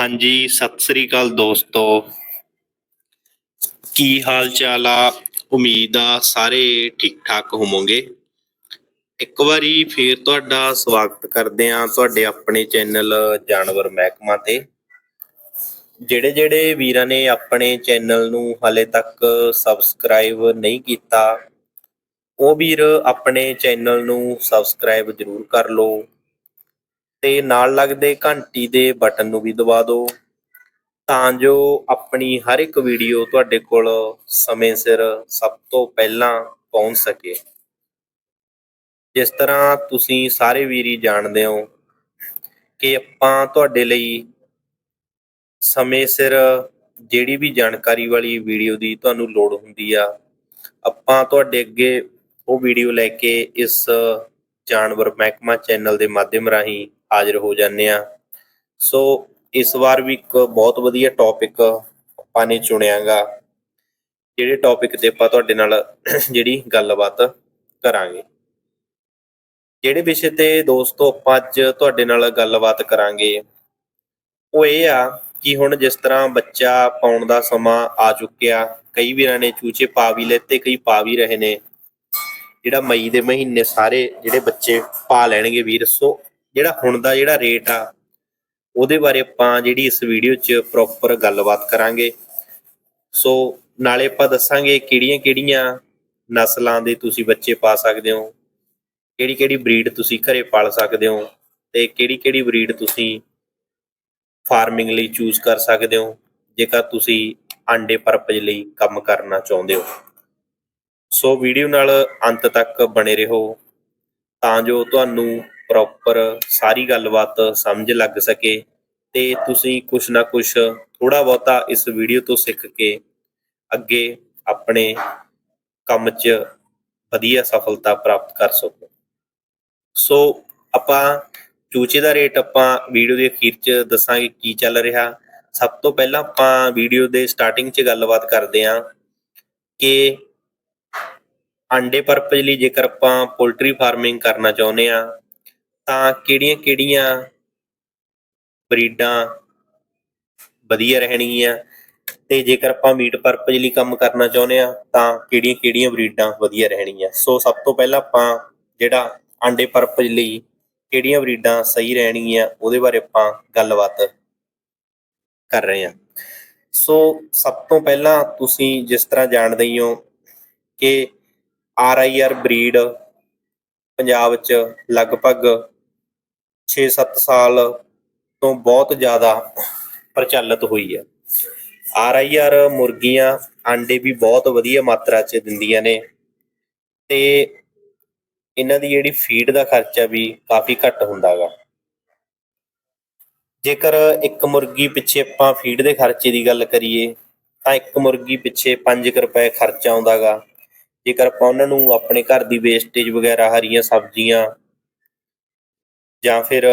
ਹਾਂਜੀ, ਸਤਿ ਸ੍ਰੀ ਅਕਾਲ ਦੋਸਤੋ। ਕੀ ਹਾਲ ਚਾਲ ਆ? ਉਮੀਦ ਆ ਸਾਰੇ ਠੀਕ ਠਾਕ ਹੋਵੋਗੇ। ਇੱਕ ਵਾਰੀ ਫੇਰ ਤੁਹਾਡਾ ਸਵਾਗਤ ਕਰਦੇ ਆ ਤੁਹਾਡੇ ਆਪਣੇ ਚੈਨਲ ਜਾਨਵਰ ਮਹਿਕਮਾ ਤੇ। ਜਿਹੜੇ ਜਿਹੜੇ ਵੀਰਾਂ ਨੇ ਆਪਣੇ ਚੈਨਲ ਨੂੰ ਹਾਲੇ ਤੱਕ ਸਬਸਕ੍ਰਾਈਬ ਨਹੀਂ ਕੀਤਾ, ਉਹ ਵੀਰ ਆਪਣੇ ਚੈਨਲ ਨੂੰ ਸਬਸਕ੍ਰਾਈਬ ਜ਼ਰੂਰ ਕਰ ਲਓ। ਤੇ ਨਾਲ ਲੱਗਦੇ ਘੰਟੀ ਦੇ ਬਟਨ ਨੂੰ ਵੀ ਦਬਾ ਦਿਓ ਤਾਂ ਜੋ ਆਪਣੀ ਹਰ ਇੱਕ ਵੀਡੀਓ ਤੁਹਾਡੇ ਕੋਲ ਸਮੇਂ ਸਿਰ ਸਭ ਤੋਂ ਪਹਿਲਾਂ ਪਹੁੰਚ ਸਕੇ। ਜਿਸ ਤਰ੍ਹਾਂ ਤੁਸੀਂ ਸਾਰੇ ਵੀਰੀ ਜਾਣਦੇ ਹੋ ਕਿ ਆਪਾਂ ਤੁਹਾਡੇ ਲਈ ਸਮੇਂ ਸਿਰ ਜਿਹੜੀ ਵੀ ਜਾਣਕਾਰੀ ਵਾਲੀ ਵੀਡੀਓ ਦੀ ਤੁਹਾਨੂੰ ਲੋੜ ਹੁੰਦੀ ਆ, ਆਪਾਂ ਤੁਹਾਡੇ ਅੱਗੇ ਉਹ ਵੀਡੀਓ ਲੈ ਕੇ ਇਸ ਜਾਨਵਰ ਮਹਿਕਮਾ ਚੈਨਲ ਦੇ ਮਾਧਿਅਮ ਰਾਹੀਂ ਹਾਜ਼ਰ ਹੋ ਜਾਂਦੇ ਆ ਸੋ ਇਸ ਵਾਰ ਵੀ ਇੱਕ ਬਹੁਤ ਵਧੀਆ ਟੌਪਿਕ ਆਪਾਂ ਨੇ ਚੁਣਿਆਗਾ। ਜਿਹੜੇ ਟੌਪਿਕ ਤੇ ਆਪਾਂ ਤੁਹਾਡੇ ਨਾਲ ਜਿਹੜੀ ਗੱਲਬਾਤ ਕਰਾਂਗੇ। ਜਿਹੜੇ ਵਿਸ਼ੇ ਤੇ ਦੋਸਤੋ ਆਪਾਂ ਅੱਜ ਤੁਹਾਡੇ ਨਾਲ ਗੱਲਬਾਤ ਕਰਾਂਗੇ, ਉਹ ਇਹ ਆ ਕਿ ਹੁਣ ਜਿਸ ਤਰ੍ਹਾਂ ਬੱਚਾ ਪਾਉਣ ਦਾ ਸਮਾਂ ਆ ਚੁੱਕਿਆ, ਕਈ ਵੀਰਾਂ ਨੇ ਚੂਚੇ ਪਾ ਵੀ ਲੈਤੇ ਕਈ ਪਾ ਵੀ ਰਹੇ ਨੇ। ਜਿਹੜਾ ਮਈ ਦੇ ਮਹੀਨੇ ਸਾਰੇ ਜਿਹੜੇ ਬੱਚੇ ਪਾ ਲੈਣਗੇ ਵੀਰ, ਸੋ ਜਿਹੜਾ ਹੁਣ ਦਾ ਜਿਹੜਾ ਰੇਟ ਆ, ਉਹਦੇ ਬਾਰੇ ਆਪਾਂ ਜਿਹੜੀ ਇਸ ਵੀਡੀਓ 'ਚ ਪ੍ਰੋਪਰ ਗੱਲਬਾਤ ਕਰਾਂਗੇ। ਸੋ ਨਾਲੇ ਆਪਾਂ ਦੱਸਾਂਗੇ ਕਿਹੜੀਆਂ-ਕਿਹੜੀਆਂ ਨਸਲਾਂ ਦੇ ਤੁਸੀਂ ਬੱਚੇ ਪਾ ਸਕਦੇ ਹੋ ਕਿਹੜੀ-ਕਿਹੜੀ ਬਰੀਡ ਤੁਸੀਂ ਘਰੇ ਪਾਲ ਸਕਦੇ ਹੋ ਤੇ ਕਿਹੜੀ-ਕਿਹੜੀ ਬਰੀਡ ਤੁਸੀਂ ਫਾਰਮਿੰਗ ਲਈ ਚੂਜ਼ ਕਰ ਸਕਦੇ ਹੋ, ਜੇਕਰ ਤੁਸੀਂ ਆਂਡੇ ਪਰਪਸ ਲਈ ਕੰਮ ਕਰਨਾ ਚਾਹੁੰਦੇ ਹੋ। ਸੋ ਵੀਡੀਓ ਨਾਲ ਅੰਤ ਤੱਕ ਬਣੇ ਰਹੋ। ਤਾਂ ਜੋ ਤੁਹਾਨੂੰ ਪ੍ਰੋਪਰ ਸਾਰੀ ਗੱਲਬਾਤ ਸਮਝ ਲੱਗ ਸਕੇ ਤੇ ਤੁਸੀਂ ਕੁਛ ਨਾ ਕੁਛ ਥੋੜਾ ਬਹੁਤਾ ਇਸ ਵੀਡੀਓ ਤੋਂ ਸਿੱਖ ਕੇ ਅੱਗੇ ਆਪਣੇ ਕੰਮ 'ਚ ਵਧੀਆ ਸਫਲਤਾ ਪ੍ਰਾਪਤ ਕਰ ਸਕੋ। ਸੋ ਆਪਾਂ ਚੂਚੇ ਦਾ ਰੇਟ ਆਪਾਂ ਵੀਡੀਓ ਦੇ ਅਖੀਰ 'ਚ ਦੱਸਾਂਗੇ ਕੀ ਚੱਲ ਰਿਹਾ। ਸਭ ਤੋਂ ਪਹਿਲਾਂ ਆਪਾਂ ਵੀਡੀਓ ਦੇ ਸਟਾਰਟਿੰਗ 'ਚ ਗੱਲਬਾਤ ਕਰਦੇ ਹਾਂ ਕਿ ਅੰਡੇ ਪਰਪਸ ਲਈ ਜੇਕਰ ਆਪਾਂ ਪੋਲਟਰੀ ਫਾਰਮਿੰਗ ਕਰਨਾ ਚਾਹੁੰਦੇ ਆ ਤਾਂ ਕਿਹੜੀਆਂ-ਕਿਹੜੀਆਂ ਬਰੀਡਾਂ ਵਧੀਆ ਰਹਿਣਗੀਆਂ? ਤੇ ਜੇਕਰ ਆਪਾਂ ਮੀਟ ਪਰਪਸ ਲਈ ਕੰਮ ਕਰਨਾ ਚਾਹੁੰਦੇ ਆ ਤਾਂ ਕਿਹੜੀਆਂ-ਕਿਹੜੀਆਂ ਬਰੀਡਾਂ ਵਧੀਆ ਰਹਿਣਗੀਆਂ? ਸੋ ਸਭ ਤੋਂ ਪਹਿਲਾਂ ਆਪਾਂ ਜਿਹੜਾ ਆਂਡੇ ਪਰਪਸ ਲਈ ਕਿਹੜੀਆਂ ਬਰੀਡਾਂ ਸਹੀ ਰਹਿਣਗੀਆਂ, ਉਹਦੇ ਬਾਰੇ ਆਪਾਂ ਗੱਲਬਾਤ ਕਰ ਰਹੇ ਹਾਂ। ਸੋ ਸਭ ਤੋਂ ਪਹਿਲਾਂ ਤੁਸੀਂ ਜਿਸ ਤਰ੍ਹਾਂ ਜਾਣਦੇ ਹੀ ਹੋ ਕਿ R I R breed Punjab 'ਚ ਲਗਭਗ 6-7 ਸਾਲ ਤੋਂ ਬਹੁਤ ਜ਼ਿਆਦਾ ਪ੍ਰਚਲਿਤ ਹੋਈ ਹੈ। ਆਰ ਆਈ ਆਰ ਮੁਰਗੀਆਂ ਆਂਡੇ ਵੀ ਬਹੁਤ ਵਧੀਆ ਮਾਤਰਾ 'ਚ ਦਿੰਦੀਆਂ ਨੇ ਤੇ ਇਹਨਾਂ ਦੀ ਜਿਹੜੀ ਫੀਡ ਦਾ ਖਰਚਾ ਵੀ ਕਾਫੀ ਘੱਟ ਹੁੰਦਾਗਾ ਜੇਕਰ ਇੱਕ ਮੁਰਗੀ ਪਿੱਛੇ ਆਪਾਂ ਫੀਡ ਦੇ ਖਰਚੇ ਦੀ ਗੱਲ ਕਰੀਏ, ਤਾਂ ਇੱਕ ਮੁਰਗੀ ਪਿੱਛੇ 5 ਰੁਪਏ ਖਰਚਾ ਆਉਂਦਾਗਾ ਜੇਕਰ ਆਪਾਂ ਉਹਨਾਂ ਨੂੰ ਆਪਣੇ ਘਰ ਦੀ ਵੇਸਟੇਜ ਵਗੈਰਾ ਹਰੀਆਂ ਸਬਜ਼ੀਆਂ ਜਾਂ ਫਿਰ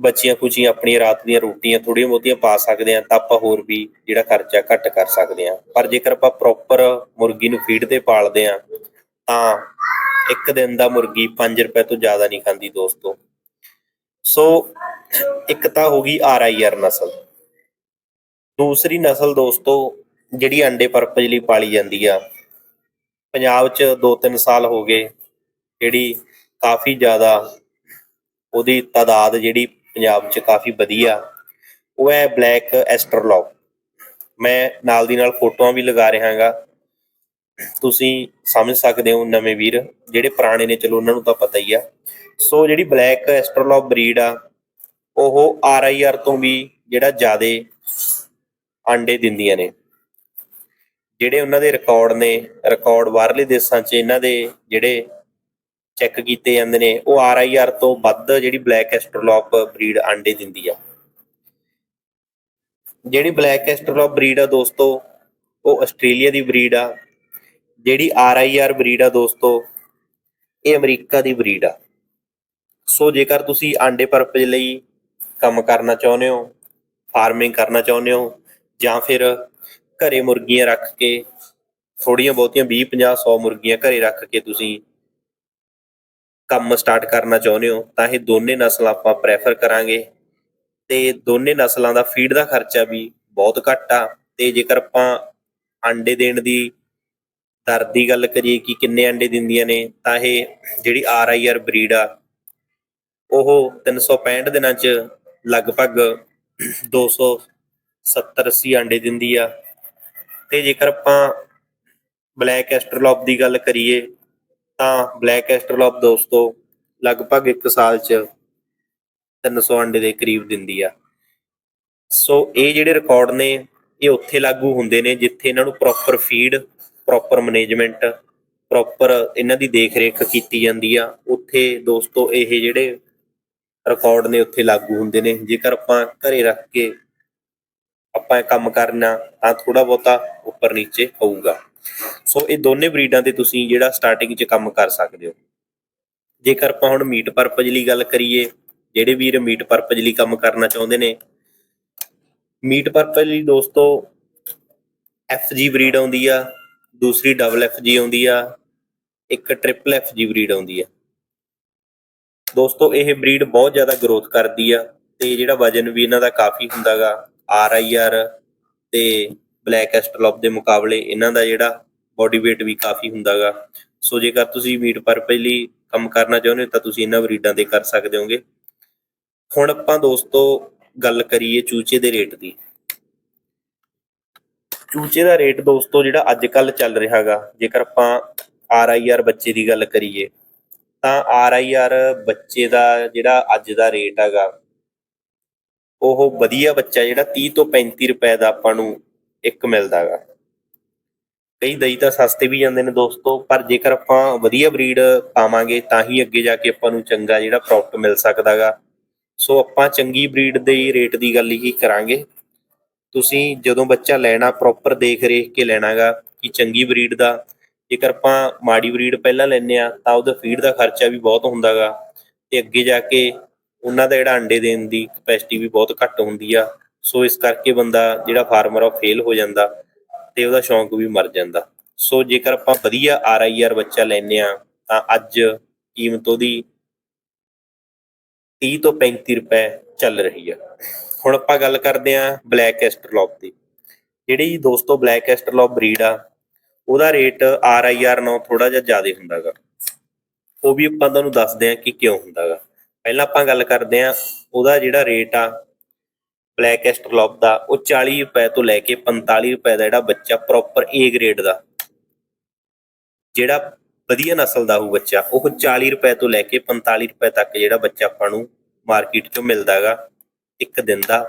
ਬੱਚੀਆਂ ਕੁਚੀਆਂ ਆਪਣੀਆਂ ਰਾਤ ਦੀਆਂ ਰੋਟੀਆਂ ਥੋੜੀਆਂ ਬਹੁਤੀਆਂ ਪਾ ਸਕਦੇ ਆ ਤਾਂ ਆਪਾਂ ਹੋਰ ਵੀ ਜਿਹੜਾ ਖਰਚਾ ਘੱਟ ਕਰ ਸਕਦੇ ਆ ਪਰ ਜੇਕਰ ਆਪਾਂ ਪ੍ਰੋਪਰ ਮੁਰਗੀ ਨੂੰ ਫੀਡ ਤੇ ਪਾਲਦੇ ਆ ਤਾਂ ਇੱਕ ਦਿਨ ਦਾ ਮੁਰਗੀ 5 ਰੁਪਏ ਤੋਂ ਜ਼ਿਆਦਾ ਨਹੀਂ ਖਾਂਦੀ ਦੋਸਤੋ। ਸੋ ਇੱਕ ਤਾਂ ਹੋ ਗਈ ਆਰ ਆਈ ਆਰ ਨਸਲ। ਦੂਸਰੀ ਨਸਲ ਦੋਸਤੋ ਜਿਹੜੀ ਅੰਡੇ ਪਰਪਸ ਲਈ ਪਾਲੀ ਜਾਂਦੀ ਆ, ਪੰਜਾਬ 'ਚ 2-3 ਸਾਲ ਹੋ ਗਏ, ਜਿਹੜੀ ਕਾਫੀ ਜ਼ਿਆਦਾ ਉਹਦੀ ਤਾਦਾਦ ਜਿਹੜੀ ਪੰਜਾਬ 'ਚ ਕਾਫੀ ਵਧੀਆ, ਉਹ ਹੈ ਬਲੈਕ ਐਸਟਰਲੌਕ ਮੈਂ ਨਾਲ ਦੀ ਨਾਲ ਫੋਟੋਆਂ ਵੀ ਲਗਾ ਰਿਹਾਗਾ ਤੁਸੀਂ ਸਮਝ ਸਕਦੇ ਹੋ ਨਵੇਂ ਵੀਰ, ਜਿਹੜੇ ਪੁਰਾਣੇ ਨੇ, ਚਲੋ ਉਹਨਾਂ ਨੂੰ ਤਾਂ ਪਤਾ ਹੀ ਆ। ਸੋ ਜਿਹੜੀ ਬਲੈਕ ਐਸਟਰਲੌਕ ਬਰੀਡ ਆ, ਉਹ ਆਰ ਆਈ ਆਰ ਤੋਂ ਵੀ ਜਿਹੜਾ ਜ਼ਿਆਦੇ ਆਂਡੇ ਦਿੰਦੀਆਂ ਨੇ। ਜਿਹੜੇ ਉਹਨਾਂ ਦੇ ਰਿਕਾਰਡ ਨੇ, ਰਿਕਾਰਡ ਬਾਹਰਲੇ ਦੇਸ਼ਾਂ 'ਚ ਇਹਨਾਂ ਦੇ ਜਿਹੜੇ ਚੈੱਕ ਕੀਤੇ ਜਾਂਦੇ ਨੇ, ਉਹ ਆਰ ਆਈ ਆਰ ਤੋਂ ਵੱਧ ਜਿਹੜੀ ਬਲੈਕ ਐਸਟਰਲੌਪ ਬਰੀਡ ਆਂਡੇ ਦਿੰਦੀ ਆ। ਜਿਹੜੀ ਬਲੈਕ ਐਸਟਰਲੋਪ ਬਰੀਡ ਆ ਦੋਸਤੋ, ਉਹ ਆਸਟ੍ਰੇਲੀਆ ਦੀ ਬਰੀਡ ਆ। ਜਿਹੜੀ ਆਰ ਆਈ ਆਰ ਬਰੀਡ ਆ ਦੋਸਤੋ, ਇਹ ਅਮਰੀਕਾ ਦੀ ਬਰੀਡ ਆ। ਸੋ ਜੇਕਰ ਤੁਸੀਂ ਆਂਡੇ ਪਰਪਸ ਲਈ ਕੰਮ ਕਰਨਾ ਚਾਹੁੰਦੇ ਹੋ ਫਾਰਮਿੰਗ ਕਰਨਾ ਚਾਹੁੰਦੇ ਹੋ, ਜਾਂ ਫਿਰ ਘਰੇ ਮੁਰਗੀਆਂ ਰੱਖ ਕੇ ਥੋੜੀਆਂ ਬਹੁਤੀਆਂ 20 50 100 ਮੁਰਗੀਆਂ ਘਰੇ ਰੱਖ ਕੇ ਤੁਸੀਂ ਕੰਮ ਸਟਾਰਟ ਕਰਨਾ ਚਾਹੁੰਦੇ ਹੋ, ਤਾਂ ਇਹ ਦੋਨੇ ਨਸਲਾਂ ਆਪਾਂ ਪ੍ਰੈਫਰ ਕਰਾਂਗੇ। ਤੇ ਦੋਨੇ ਨਸਲਾਂ ਦਾ ਫੀਡ ਦਾ ਖਰਚਾ ਵੀ ਬਹੁਤ ਘੱਟ ਆ। ਤੇ ਜੇਕਰ ਆਪਾਂ ਅੰਡੇ ਦੇਣ ਦੀ ਦਰ ਦੀ ਗੱਲ ਕਰੀਏ ਕਿ ਕਿੰਨੇ ਅੰਡੇ ਦਿੰਦੀਆਂ ਨੇ, ਤਾਂ ਇਹ ਜਿਹੜੀ ਆਰ ਆਈ ਆਰ ਬਰੀਡ ਆ, ਉਹ 365 ਦਿਨਾਂ ਚ ਲਗਭਗ 270 80 ਅੰਡੇ ਦਿੰਦੀ ਆ। ਤੇ ਜੇਕਰ ਆਪਾਂ ਬਲੈਕ ਐਸਟਰਲੌਪ ਦੀ ਗੱਲ ਕਰੀਏ ਤਾਂ ਬਲੈਕ ਐਸਟਰਲੌਪ ਦੋਸਤੋ, ਲਗਭਗ 1 ਸਾਲ ਚ 300 ਅੰਡੇ ਦੇ ਕਰੀਬ ਦਿੰਦੀ ਆ। ਸੋ ਇਹ ਜਿਹੜੇ ਰਿਕਾਰਡ ਨੇ, ਇਹ ਉੱਥੇ ਲਾਗੂ ਹੁੰਦੇ ਨੇ ਜਿੱਥੇ ਇਹਨਾਂ ਨੂੰ proper feed proper management proper ਇਹਨਾਂ ਦੀ ਦੇਖ-ਰੇਖ ਕੀਤੀ ਜਾਂਦੀ ਆ। ਉੱਥੇ ਦੋਸਤੋ ਇਹ ਜਿਹੜੇ ਰਿਕਾਰਡ ਨੇ ਉੱਥੇ ਲਾਗੂ ਹੁੰਦੇ ਨੇ। ਜੇਕਰ ਆਪਾਂ ਘਰੇ ਰੱਖ ਕੇ ਆਪਾਂ ਇਹ ਕੰਮ ਕਰਨਾ, ਤਾਂ ਥੋੜਾ ਬਹੁਤਾ ਉੱਪਰ ਨੀਚੇ ਹੋਊਗਾ। ਸੋ ਇਹ ਦੋਨੇ ਬਰੀਡਾਂ ਤੇ ਤੁਸੀਂ ਜਿਹੜਾ ਸਟਾਰਟਿੰਗ 'ਚ ਕੰਮ ਕਰ ਸਕਦੇ ਹੋ। ਜੇਕਰ ਆਪਾਂ ਹੁਣ ਮੀਟ ਪਰਪਸ ਲਈ ਗੱਲ ਕਰੀਏ, ਜਿਹੜੇ ਵੀਰ ਮੀਟ ਪਰਪਸ ਲਈ ਕੰਮ ਕਰਨਾ ਚਾਹੁੰਦੇ ਨੇ ਮੀਟ ਪਰਪਸ ਲਈ ਦੋਸਤੋ FG ਬਰੀਡ ਆਉਂਦੀ ਆ, ਦੂਸਰੀ ਡਬਲ FG ਆਉਂਦੀ ਆ, ਇੱਕ ਟ੍ਰਿਪਲ FG ਬਰੀਡ ਆਉਂਦੀ ਆ। ਦੋਸਤੋ ਇਹ ਬਰੀਡ ਬਹੁਤ ਜ਼ਿਆਦਾ ਗਰੋਥ ਕਰਦੀ ਆ ਤੇ ਜਿਹੜਾ ਵਜਨ ਵੀ ਇਹਨਾਂ ਦਾ ਕਾਫੀ ਹੁੰਦਾਗਾ RIR ਤੇ ਬਲੈਕ ਐਸਟਰਲੌਪ ਦੇ ਮੁਕਾਬਲੇ ਇਹਨਾਂ ਦਾ ਜਿਹੜਾ ਬੋਡੀ weight ਵੀ ਕਾਫੀ ਹੁੰਦਾਗਾ। ਸੋ ਜੇਕਰ ਤੁਸੀਂ ਮੀਟ ਪਰਪਸ ਲਈ ਕੰਮ ਕਰਨਾ ਚਾਹੁੰਦੇ ਹੋ ਤਾਂ ਤੁਸੀਂ ਇਹਨਾਂ ਬਰੀਡਾਂ ਤੇ ਕਰ ਸਕਦੇ ਹੋਗੇ। ਹੁਣ ਆਪਾਂ ਦੋਸਤੋ ਗੱਲ ਕਰੀਏ ਚੂਚੇ ਦੇ ਰੇਟ ਦੀ। ਚੂਚੇ ਦਾ ਰੇਟ ਦੋਸਤੋ ਜਿਹੜਾ ਅੱਜ ਕੱਲ ਚੱਲ ਰਿਹਾਗਾ, ਜੇਕਰ ਆਪਾਂ ਆਰ ਆਈ ਆਰ ਬੱਚੇ ਦੀ ਗੱਲ ਕਰੀਏ, ਤਾਂ ਆਰ ਆਈ ਆਰ ਬੱਚੇ ਦਾ ਜਿਹੜਾ ਅੱਜ ਦਾ ਰੇਟ ਹੈਗਾ, ਉਹ ਵਧੀਆ ਬੱਚਾ ਜਿਹੜਾ 30 ਤੋਂ 35 ਰੁਪਏ ਦਾ ਆਪਾਂ ਨੂੰ ਇੱਕ ਮਿਲਦਾ ਗਾ ਕਈ ਦਈ ਤਾਂ ਸਸਤੇ ਵੀ ਜਾਂਦੇ ਨੇ ਦੋਸਤੋ, ਪਰ ਜੇਕਰ ਆਪਾਂ ਵਧੀਆ ਬਰੀਡ ਪਾਵਾਂਗੇ ਤਾਂ ਹੀ ਅੱਗੇ ਜਾ ਕੇ ਆਪਾਂ ਨੂੰ ਚੰਗਾ ਜਿਹੜਾ ਪ੍ਰੋਫਿਟ ਮਿਲ ਸਕਦਾਗਾ। ਸੋ ਆਪਾਂ ਚੰਗੀ ਬਰੀਡ ਦੇ ਰੇਟ ਦੀ ਗੱਲ ਹੀ ਕਰਾਂਗੇ। ਤੁਸੀਂ ਜਦੋਂ ਬੱਚਾ ਲੈਣਾ ਪ੍ਰੋਪਰ ਦੇਖ ਰੇਖ ਕੇ ਲੈਣਾਗਾ ਕਿ ਚੰਗੀ ਬਰੀਡ ਦਾ, ਜੇਕਰ ਆਪਾਂ ਮਾੜੀ ਬਰੀਡ ਪਹਿਲਾਂ ਲੈਨੇ ਆ ਤਾਂ ਉਹਦਾ ਫੀਡ ਦਾ ਖਰਚਾ ਵੀ ਬਹੁਤ ਹੁੰਦਾਗਾ ਤੇ ਅੱਗੇ ਜਾ ਕੇ ਉਹਨਾਂ ਦਾ ਜਿਹੜਾ ਅੰਡੇ ਦੇਣ ਦੀ ਕਪੈਸਿਟੀ ਵੀ ਬਹੁਤ ਘੱਟ ਹੁੰਦੀ ਆ। ਸੋ ਇਸ ਕਰਕੇ ਬੰਦਾ ਜਿਹੜਾ ਫਾਰਮਰ ਆ ਫੇਲ ਹੋ ਜਾਂਦਾ ਤੇ ਉਹਦਾ ਸ਼ੌਂਕ ਵੀ ਮਰ ਜਾਂਦਾ। ਸੋ ਜੇਕਰ ਆਪਾਂ ਵਧੀਆ ਆਰ ਆਈ ਆਰ ਬੱਚਾ ਲੈਨੇ ਆ ਤਾਂ ਅੱਜ ਕੀਮਤ ਉਹਦੀ 30 ਤੋਂ 35 ਰੁਪਏ ਚੱਲ ਰਹੀ ਆ। ਹੁਣ ਆਪਾਂ ਗੱਲ ਕਰਦੇ ਆ ਬਲੈਕ ਐਸਟਰਲੋਪ ਦੀ। ਜਿਹੜੀ ਦੋਸਤੋ ਬਲੈਕ ਐਸਟਰਲੋਪ ਬਰੀਡ ਆ, ਉਹਦਾ ਰੇਟ ਆਰ ਆਈ ਆਰ ਨਾਲੋਂ ਥੋੜਾ ਜਿਹਾ ਜ਼ਿਆਦਾ ਹੁੰਦਾਗਾ। ਉਹ ਵੀ ਆਪਾਂ ਤੁਹਾਨੂੰ ਦੱਸਦੇ ਆ ਕਿ ਕਿਉਂ ਹੁੰਦਾਗਾ। ਪਹਿਲਾਂ ਆਪਾਂ ਗੱਲ ਕਰਦੇ ਆ ਉਹਦਾ ਜਿਹੜਾ ਰੇਟ ਆ ਬਲੈਕ ਐਸਟਰਲੌਪ ਦਾ, ਉਹ 40 ਰੁਪਏ ਤੋਂ ਲੈ ਕੇ 45 ਰੁਪਏ ਦਾ ਜਿਹੜਾ ਬੱਚਾ ਪ੍ਰੋਪਰ ਏ ਗ੍ਰੇਡ ਦਾ। ਜਿਹੜਾ ਵਧੀਆ ਨਸਲ ਦਾ ਉਹ ਬੱਚਾ, ਉਹ 40 ਰੁਪਏ ਤੋਂ ਲੈ ਕੇ 45 ਰੁਪਏ ਤੱਕ ਜਿਹੜਾ ਬੱਚਾ ਆਪਾਂ ਨੂੰ ਮਾਰਕੀਟ 'ਚੋਂ ਮਿਲਦਾਗਾ ਇੱਕ ਦਿਨ ਦਾ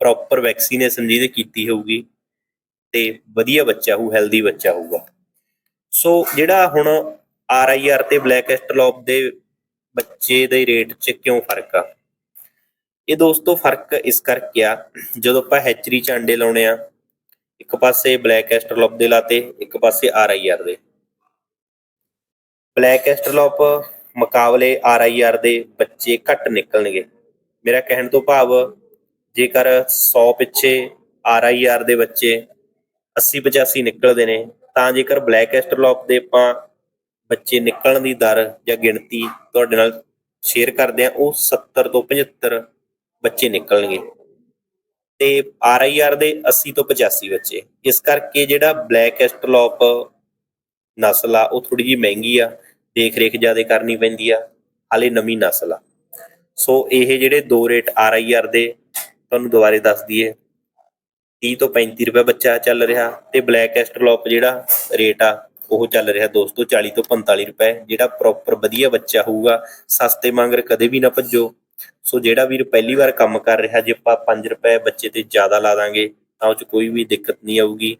ਪ੍ਰੋਪਰ ਵੈਕਸੀਨੇਸ਼ਨ ਜਿਹਦੇ ਕੀਤੀ ਹੋਊਗੀ ਤੇ ਵਧੀਆ ਬੱਚਾ ਹੋਊ ਹੈਲਦੀ ਬੱਚਾ ਹੋਊਗਾ। ਸੋ ਜਿਹੜਾ ਹੁਣ ਆਰ ਆਈ ਆਰ ਤੇ ਬਲੈਕ ਐਸਟਰਲੌਪ ਦੇ ਬੱਚੇ ਦੇ ਰੇਟ 'ਚ ਕਿਉਂ ਫ਼ਰਕ ਆ? ਇਹ ਦੋਸਤੋ ਫ਼ਰਕ ਇਸ ਕਰਕੇ ਆ, ਜਦੋਂ ਆਪਾਂ ਹੈਚਰੀ 'ਚ ਅੰਡੇ ਲਾਉਣੇ ਆ, ਇੱਕ ਪਾਸੇ ਬਲੈਕ ਐਸਟਰਲੋਪ ਦੇ ਲਾਤੇ, ਇੱਕ ਪਾਸੇ ਆਰ ਆਈ ਆਰ ਦੇ। ਬਲੈਕ ਐਸਟਰਲੋਪ ਮੁਕਾਬਲੇ ਆਰ ਆਈ ਆਰ ਦੇ ਬੱਚੇ ਘੱਟ ਨਿਕਲਣਗੇ। ਮੇਰਾ ਕਹਿਣ ਤੋਂ ਭਾਵ, ਜੇਕਰ 100 ਪਿੱਛੇ ਆਰ ਆਈ ਆਰ ਦੇ ਬੱਚੇ 80 85 ਨਿਕਲਦੇ ਨੇ, ਤਾਂ ਜੇਕਰ ਬਲੈਕ ਐਸਟਰਲੋਪ ਦੇ ਆਪਾਂ ਬੱਚੇ ਨਿਕਲਣ ਦੀ ਦਰ ਜਾਂ ਗਿਣਤੀ ਤੁਹਾਡੇ ਨਾਲ ਸ਼ੇਅਰ ਕਰਦੇ ਆ, ਉਹ 70 ਤੋਂ 75 ਬੱਚੇ ਨਿਕਲਣਗੇ। ਤੇ ਆਰ ਆਈ ਆਰ ਦੇ 80 ਤੋਂ 85 ਬੱਚੇ। ਇਸ ਕਰਕੇ ਜਿਹੜਾ ਬਲੈਕ ਐਸਟਰਲੌਪ ਨਸਲ ਆ, ਉਹ ਥੋੜੀ ਜਿਹੀ ਮਹਿੰਗੀ ਆ। ਦੇਖ ਰੇਖ ਜ਼ਿਆਦਾ ਕਰਨੀ ਪੈਂਦੀ ਆ। ਹਾਲੇ ਨਵੀਂ ਨਸਲ ਆ। ਸੋ ਇਹ ਜਿਹੜੇ ਦੋ ਰੇਟ ਆਰ ਆਈ ਆਰ ਦੇ, ਤੁਹਾਨੂੰ ਦੁਬਾਰੇ ਦੱਸ ਦਈਏ। 30 ਤੋਂ 35 ਰੁਪਏ ਬੱਚਾ ਚੱਲ ਰਿਹਾ ਤੇ ਬਲੈਕ ਐਸਟਰਲੌਪ ਜਿਹੜਾ ਰੇਟ ਆ, ਉਹ ਚੱਲ ਰਿਹਾ ਦੋਸਤੋ 40 ਤੋਂ 45 ਰੁਪਏ। ਜਿਹੜਾ ਪ੍ਰੋਪਰ ਵਧੀਆ ਬੱਚਾ ਹੋਊਗਾ, ਸਸਤੇ ਮੰਗਰ ਕਦੇ ਵੀ ਨਾ ਭੱਜੋ। ਸੋ ਜਿਹੜਾ ਵੀਰ ਪਹਿਲੀ ਵਾਰ ਕੰਮ ਕਰ ਰਿਹਾ, ਜੇ ਆਪਾਂ 5 ਰੁਪਏ ਬੱਚੇ ਤੇ ਜ਼ਿਆਦਾ ਲਾ ਦਾਂਗੇ, ਤਾਂ ਉਹ ਚ ਕੋਈ ਵੀ ਦਿੱਕਤ ਨਹੀਂ ਆਊਗੀ।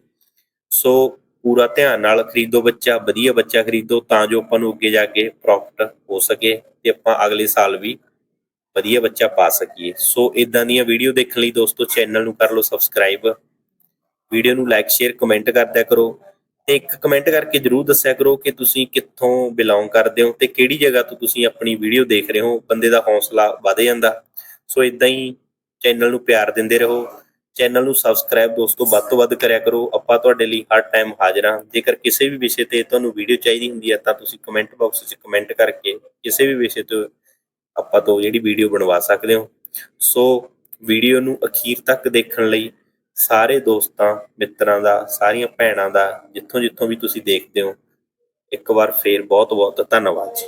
ਸੋ ਪੂਰਾ ਧਿਆਨ ਨਾਲ ਖਰੀਦੋ ਬੱਚਾ, ਵਧੀਆ ਬੱਚਾ ਖਰੀਦੋ, ਤਾਂ ਜੋ ਆਪਾਂ ਨੂੰ ਅੱਗੇ ਜਾ ਕੇ ਪ੍ਰੋਫਿਟ ਹੋ ਸਕੇ ਤੇ ਆਪਾਂ ਅਗਲੇ ਸਾਲ ਵੀ ਵਧੀਆ ਬੱਚਾ ਪਾ ਸਕੀਏ। ਸੋ ਇਦਾਂ ਦੀਆਂ ਵੀਡੀਓ ਦੇਖਣ ਲਈ ਦੋਸਤੋ ਚੈਨਲ ਨੂੰ ਕਰ ਲਓ ਸਬਸਕ੍ਰਾਈਬ ਵੀਡੀਓ ਨੂੰ ਲਾਈਕ ਸ਼ੇਅਰ ਕਮੈਂਟ ਕਰਦਿਆ ਕਰੋ। ਤੇ ਇੱਕ ਕਮੈਂਟ ਕਰਕੇ ਜਰੂਰ ਦੱਸਿਆ ਕਰੋ ਕਿ ਤੁਸੀਂ ਕਿੱਥੋਂ ਬਿਲੋਂਗ ਕਰਦੇ ਹੋ ਤੇ ਕਿਹੜੀ ਜਗ੍ਹਾ ਤੋਂ ਤੁਸੀਂ ਆਪਣੀ ਵੀਡੀਓ ਦੇਖ ਰਹੇ ਹੋ, ਬੰਦੇ ਦਾ ਹੌਸਲਾ ਵਧ ਜਾਂਦਾ। ਸੋ ਇਦਾਂ ਹੀ ਚੈਨਲ ਨੂੰ ਪਿਆਰ ਦਿੰਦੇ ਰਹੋ ਚੈਨਲ ਨੂੰ ਸਬਸਕ੍ਰਾਈਬ ਦੋਸਤੋ ਵੱਧ ਤੋਂ ਵੱਧ ਕਰਿਆ ਕਰੋ, ਆਪਾਂ ਤੁਹਾਡੇ ਲਈ ਹਰ ਟਾਈਮ ਹਾਜ਼ਰ ਹਾਂ। ਜੇਕਰ ਕਿਸੇ ਵੀ ਵਿਸ਼ੇ ਤੇ ਤੁਹਾਨੂੰ ਵੀਡੀਓ ਚਾਹੀਦੀ ਹੁੰਦੀ ਹੈ ਤਾਂ ਤੁਸੀਂ ਕਮੈਂਟ ਬਾਕਸ 'ਚ ਕਮੈਂਟ ਕਰਕੇ ਕਿਸੇ ਵੀ ਵਿਸ਼ੇ ਤੋਂ ਆਪਾਂ ਤੋਂ ਜਿਹੜੀ ਵੀਡੀਓ ਬਣਵਾ ਸਕਦੇ ਹੋ। ਸੋ ਵੀਡੀਓ ਨੂੰ ਅਖੀਰ ਤੱਕ ਦੇਖਣ ਲਈ ਸਾਰੇ ਦੋਸਤਾਂ, ਮਿੱਤਰਾਂ ਦਾ, ਸਾਰੀਆਂ ਭੈਣਾਂ ਦਾ ਜਿੱਥੋਂ ਜਿੱਥੋਂ ਵੀ ਤੁਸੀਂ ਦੇਖਦੇ ਹੋ, ਇੱਕ ਵਾਰ ਫੇਰ ਬਹੁਤ ਬਹੁਤ ਧੰਨਵਾਦ ਜੀ।